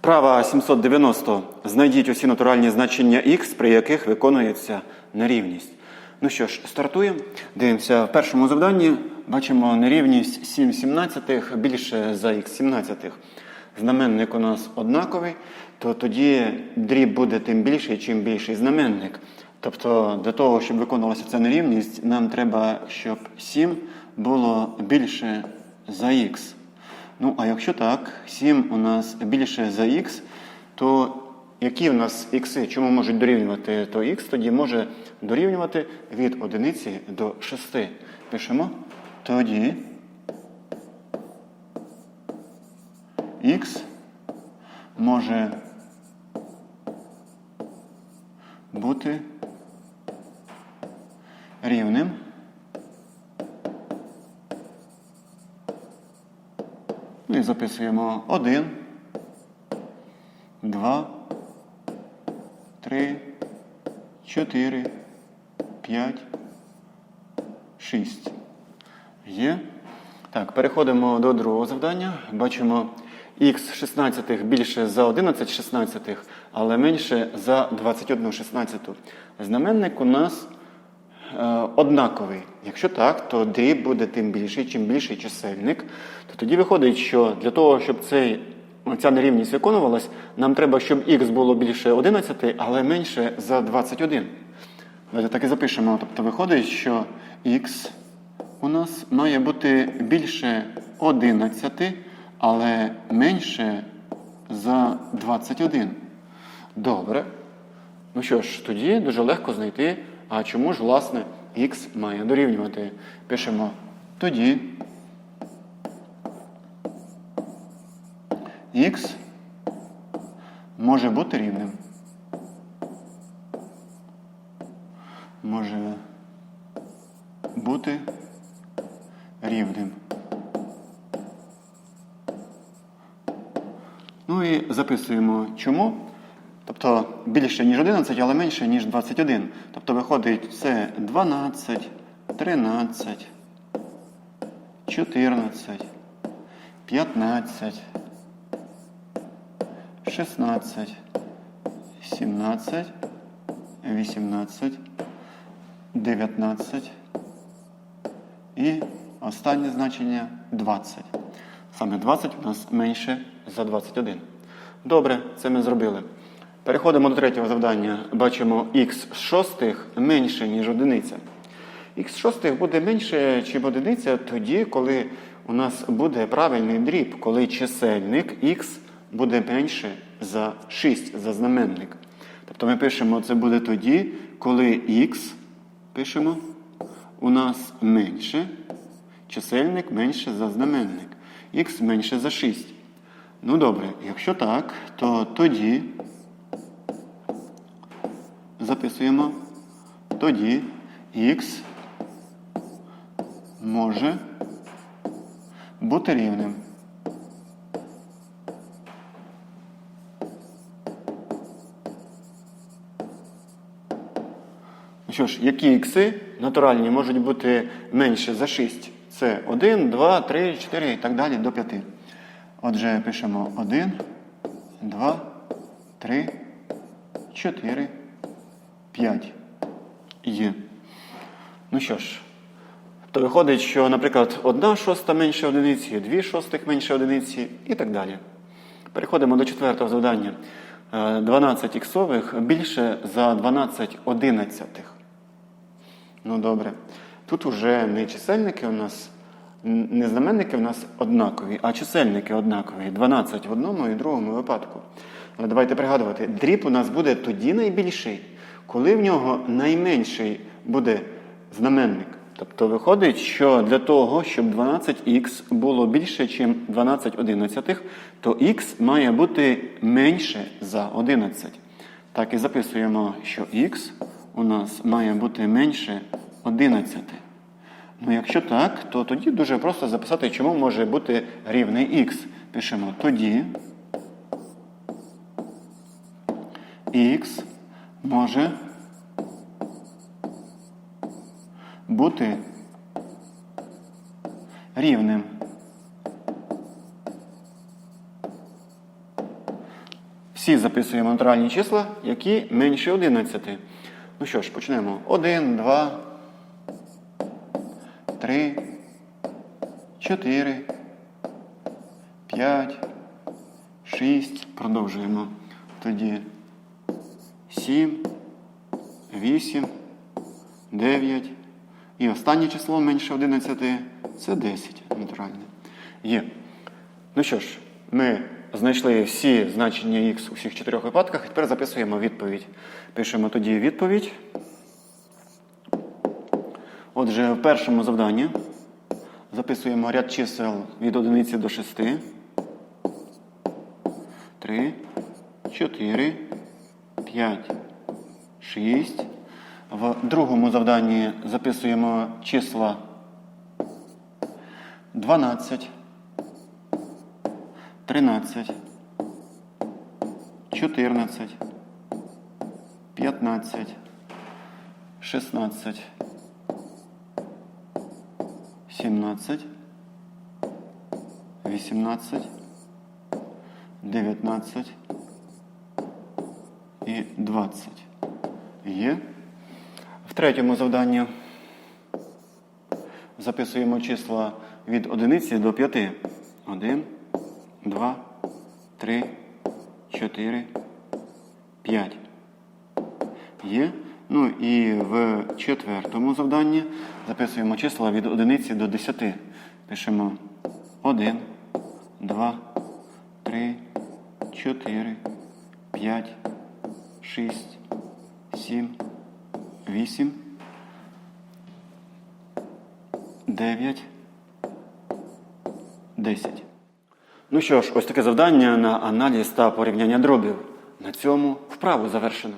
Вправа 790. Знайдіть усі натуральні значення х, при яких виконується нерівність. Ну що ж, стартуємо. Дивимося в першому завданні. Бачимо нерівність 7 сімнадцятих більше за х сімнадцятих. Знаменник у нас однаковий, то тоді дріб буде тим більший, чим більший знаменник. Тобто для того, щоб виконувалася ця нерівність, нам треба, щоб 7 було більше за х. Ну, а якщо так, 7 у нас більше за х, то які у нас ікси, чому можуть дорівнювати, то х тоді може дорівнювати від 1 до 6. Пишемо. Тоді х може бути рівним. І записуємо 1, 2, 3, 4, 5, 6. Є. Так, переходимо до другого завдання. Бачимо х 16 більше за 11 шістнадцятих, але менше за 21 шістнадцяту. Знаменник у нас однаковий. Якщо так, то дріб буде тим більший, чим більший чисельник, то тоді виходить, що для того, щоб цей, ця нерівність виконувалась, нам треба, щоб х було більше 11, але менше за 21. Давайте так і запишемо. Тобто виходить, що х у нас має бути більше 11, але менше за 21. Добре. Ну що ж, тоді дуже легко знайти, а чому ж, власне, х має дорівнювати. Пишемо тоді х може бути рівним. Може бути рівним. Ну і записуємо чому. Тобто більше, ніж 11, але менше, ніж 21. Тобто виходить це 12, 13, 14, 15, 16, 17, 18, 19 і останнє значення 20. Саме 20 у нас менше за 21. Добре, це ми зробили. Переходимо до третього завдання. Бачимо х шостих менше, ніж одиниця. Х шостих буде менше, ніж одиниця тоді, коли у нас буде правильний дріб, коли чисельник х буде менше за 6 за знаменник. Тобто ми пишемо, це буде тоді, коли х пишемо у нас менше, чисельник менше за знаменник. Х менше за 6. Ну добре, якщо так, то тоді записуємо, тоді х може бути рівним. Ну що ж, які ікси натуральні можуть бути менше за 6? Це 1, 2, 3, 4 і так далі до 5. Отже, пишемо 1, 2, 3, 4, 5. Є. Ну що ж, то виходить, що, наприклад, 1 шоста менше одиниці, 2 шостих менше одиниці і так далі. Переходимо до четвертого завдання. Е, 12 іксових більше за 12 одинадцятих. Ну добре. Тут уже не чисельники у нас, не знаменники у нас однакові, а чисельники однакові. 12 в одному і другому випадку. Але давайте пригадувати, дріб у нас буде тоді найбільший, коли в нього найменший буде знаменник. Тобто виходить, що для того, щоб 12х було більше, ніж 12 одинадцятих, то х має бути менше за 11. Так і записуємо, що х у нас має бути менше 11. Ну, якщо так, то тоді дуже просто записати, чому може бути рівний х. Пишемо тоді х може бути рівним. всі записуємо натуральні числа, які менше 11. Ну що ж, почнемо. 1, 2, 3, 4, 5, 6. Продовжуємо. Тоді 7, 8, 9. І останнє число менше 11 це 10 натуральне. Є. Ну що ж, ми знайшли всі значення х у всіх чотирьох випадках, і тепер записуємо відповідь. Пишемо тоді відповідь. Отже, в першому завданні записуємо ряд чисел від 1 до 6. 3, 4, 5, 6. В другому завданні записуємо числа 12, 13, 14, 15, 16, 17, 18, 19 і 20. Є. В третьому завданні записуємо числа від одиниці до 5. 1, 2, 3, 4, 5. Є. Ну і в четвертому завданні записуємо числа від одиниці до 10. Пишемо 1, 2, 3, 4, 5, 6, 7, 8, 9, 10. Ну що ж, ось таке завдання на аналіз та порівняння дробів. На цьому вправу завершено.